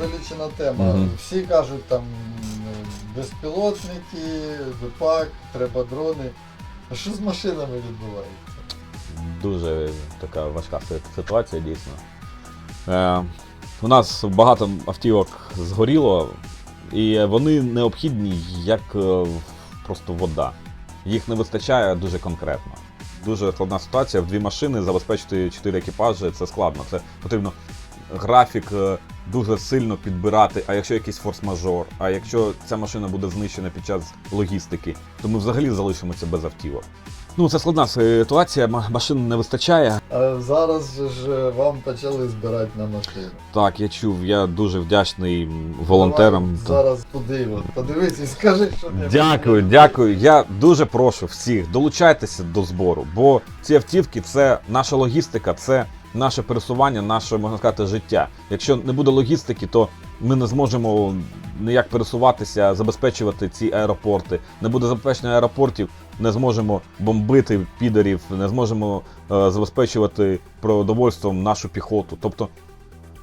гарна тема. Мгм. Всі кажуть там безпілотники, ВПАК, треба дрони. А що з машинами відбувається? Дуже така важка си- ситуація, дійсно. Е, у нас багато автівок згоріло, і вони необхідні як е, просто вода. Їх не вистачає дуже конкретно. Дуже складна ситуація. В дві машини забезпечити чотири екіпажі це складно. Це потрібно графік е, дуже сильно підбирати. А якщо якийсь форс-мажор, а якщо ця машина буде знищена під час логістики, то ми взагалі залишимося без автівок. Ну, це складна ситуація, ма- машин не вистачає. А зараз ж вам почали збирати на машину. Так, я чув, я дуже вдячний волонтерам. Давай зараз туди, от, подивись і скажи, що не Дякую, дякую. Я дуже прошу всіх, долучайтеся до збору, бо ці автівки це наша логістика, це наше пересування, наше, можна сказати, життя. Якщо не буде логістики, то ми не зможемо ніяк пересуватися, забезпечувати ці аеропорти. Не буде забезпечення аеропортів, не зможемо бомбити підарів, не зможемо е, забезпечувати продовольством нашу піхоту. Тобто,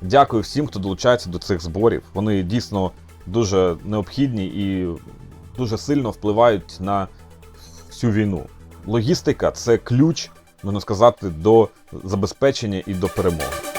дякую всім, хто долучається до цих зборів. Вони дійсно дуже необхідні і дуже сильно впливають на всю війну. Логістика це ключ, можна сказати, до забезпечення і до перемоги.